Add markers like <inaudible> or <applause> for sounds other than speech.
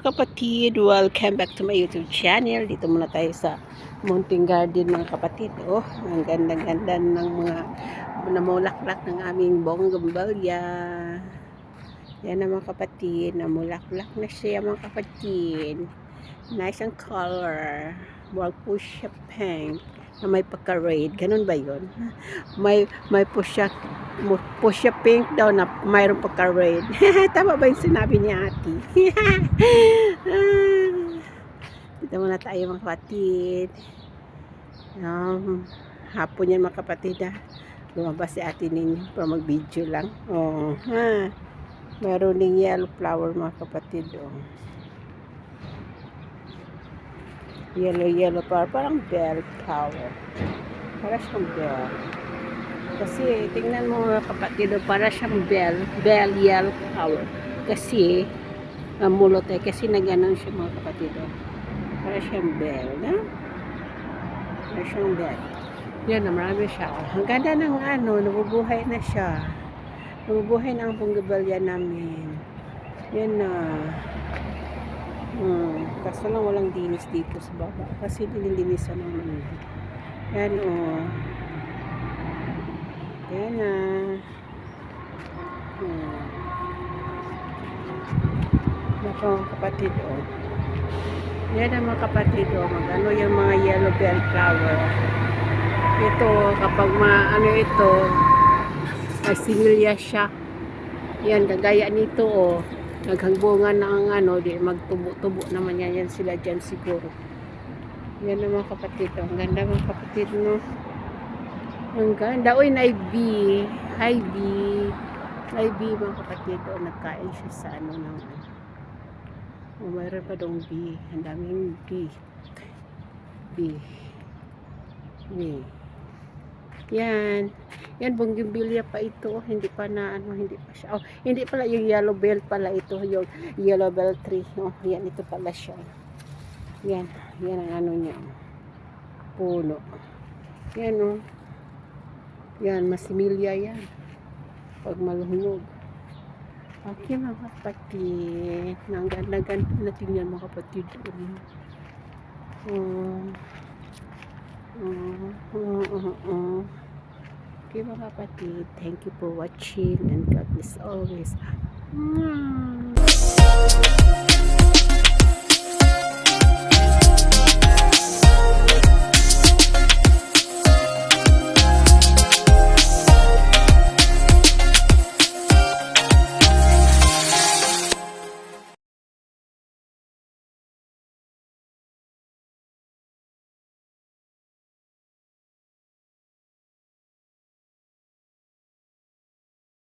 kapatid, welcome back to my YouTube channel. Dito muna tayo sa Mountain Garden mga kapatid. Oh, ang ganda-ganda ng mga namulaklak ng aming bonggambalya. Yan na mga kapatid, namulaklak na siya mga kapatid. Nice ang color. Wag po siya pink na may pagka-red. Ganun ba yun? May, may po siya pink daw na mayroon pagka-red. <laughs> Tama ba yung sinabi ni ate? <laughs> Dito muna tayo mga kapatid. Um, hapon yan mga kapatid ha. Lumabas si ate ninyo para mag-video lang. Oh, ha. Meron ding yellow flower mga kapatid. Oh. Yellow, yellow flower. Parang bell flower. Para siyang bell. Kasi, tingnan mo mga kapatid, oh, para siyang bell. Bell yellow flower. Kasi, uh, mulot eh. Kasi naganon siya mga kapatid. Oh. Para siyang bell. Na? Para siyang bell. Yan marami siya. Ang ganda ng ano, nabubuhay na siya. Nabubuhay na ang punggabalya namin. Yan na. Hmm, kaso lang walang dinis dito sa baba. Kasi dinidinisan naman. Yan o. Oh. Yan na. Hmm. Nako, kapatid o. Oh. Yan na mga kapatid o. Oh. Magano yung mga yellow bell flower. Ito, kapag ma, ano ito, may similya siya. Yan, kagaya nito o. Oh naghangbungan na ang ano, di magtubo-tubo naman yan, yan sila dyan siguro. Yan na mga kapatid, ang ganda mga kapatid, no? Ang ganda, uy, na B. Hi, B. Hi, B, mga kapatid, oh, nagkain siya sa ano ng oh, mayroon pa dong B. Ang daming B. B. B. Yan. Yan, bonggambilya pa ito. Hindi pa na, ano, hindi pa siya. Oh, hindi pala yung yellow bell pala ito. Yung yellow bell tree. Oh, yan, ito pala siya. Yan. Yan ang ano niya. Puno. Yan, oh. Yan, masimilya yan. Pag maluhunog. Okay, mga kapatid. Ang ganda-ganda natin yan, mga kapatid. Oh. Oh, oh, oh, oh. Okay mga kapatid, thank you for watching and God bless always. Mm.